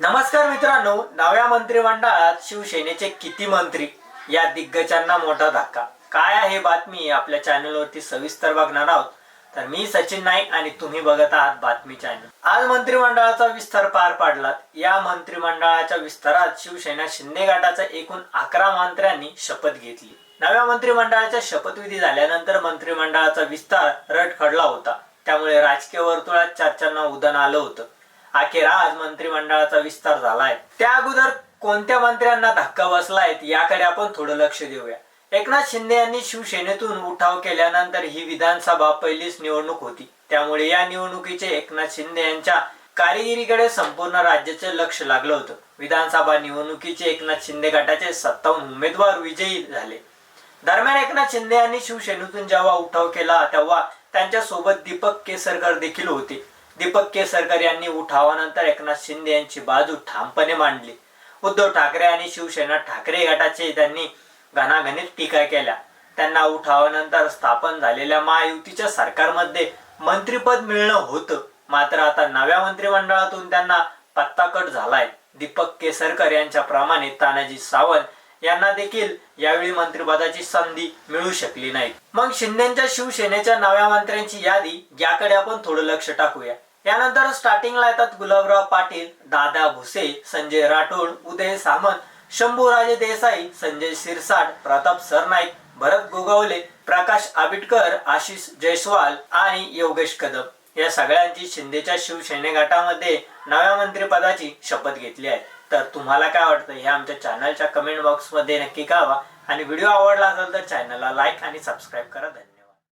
नमस्कार मित्रांनो नव्या मंत्रिमंडळात शिवसेनेचे किती मंत्री? या दिग्गजांना मोठा धक्का. काय आहे बातमी? आपल्या चॅनलवरती सविस्तर बघणार आहोत. तर मी सचिन नाईक आणि तुम्ही बघत आहात बातमी चॅनल. आज मंत्रिमंडळाचा विस्तार पार पाडलात. या मंत्रिमंडळाच्या विस्तारात शिवसेना शिंदे गटाच्या एकूण अकरा मंत्र्यांनी शपथ घेतली. नव्या मंत्रिमंडळाच्या शपथविधी झाल्यानंतर मंत्रिमंडळाचा विस्तार रटखडला होता. त्यामुळे राजकीय वर्तुळात चर्चांना उदाहरण आलं होतं. अखेर आज मंत्रिमंडळाचा विस्तार झालाय. त्या अगोदर कोणत्या मंत्र्यांना धक्का बसलाय याकडे आपण थोडं लक्ष देऊया. एकनाथ शिंदे यांनी शिवसेनेतून उठाव केल्यानंतर ही विधानसभा पहिलीच निवडणूक होती. त्यामुळे या निवडणुकीचे एकनाथ शिंदे यांच्या कारिगिरीकडे संपूर्ण राज्याचे लक्ष लागलं होतं. विधानसभा निवडणुकीचे एकनाथ शिंदे गटाचे सत्तावन्न उमेदवार विजयी झाले. दरम्यान एकनाथ शिंदे यांनी शिवसेनेतून जेव्हा उठाव केला तेव्हा त्यांच्यासोबत दीपक केसरकर देखील होते. दीपक केसरकर यांनी उठावानंतर एकनाथ शिंदे यांची बाजू ठामपणे मांडली. उद्धव ठाकरे आणि शिवसेना ठाकरे गटाचे त्यांनी घणाघणीत टीका केल्या. त्यांना उठावानंतर स्थापन झालेल्या महायुतीच्या सरकारमध्ये मंत्रीपद मिळणं होतं. मात्र आता नव्या मंत्रिमंडळातून त्यांना पत्ता कट झालाय. दीपक केसरकर यांच्या प्रमाणे तानाजी सावंत यांना देखील यावेळी मंत्रिपदाची संधी मिळू शकली नाही. मग शिंदेच्या शिवसेनेच्या नव्या मंत्र्यांची यादी याकडे आपण थोडं लक्ष टाकूया. यानंतर स्टार्टिंगला येतात गुलाबराव पाटील दादा भुसे संजय राठोड उदय सामंत शंभूराजे देसाई संजय सिरसाट प्रताप सरनाईक भरत गोगावले प्रकाश आबिटकर आशिष जयस्वाल आणि योगेश कदम. या सगळ्यांची शिंदेच्या शिवसेने गटामध्ये नव्या मंत्रिपदाची शपथ घेतली आहे. तर तुम्हाला काय वाटतं? हे आमच्या चॅनलच्या कमेंट बॉक्समध्ये नक्की कळवा. आणि व्हिडिओ आवडला असेल तर चॅनलला लाईक आणि सबस्क्राईब करा. धन्यवाद.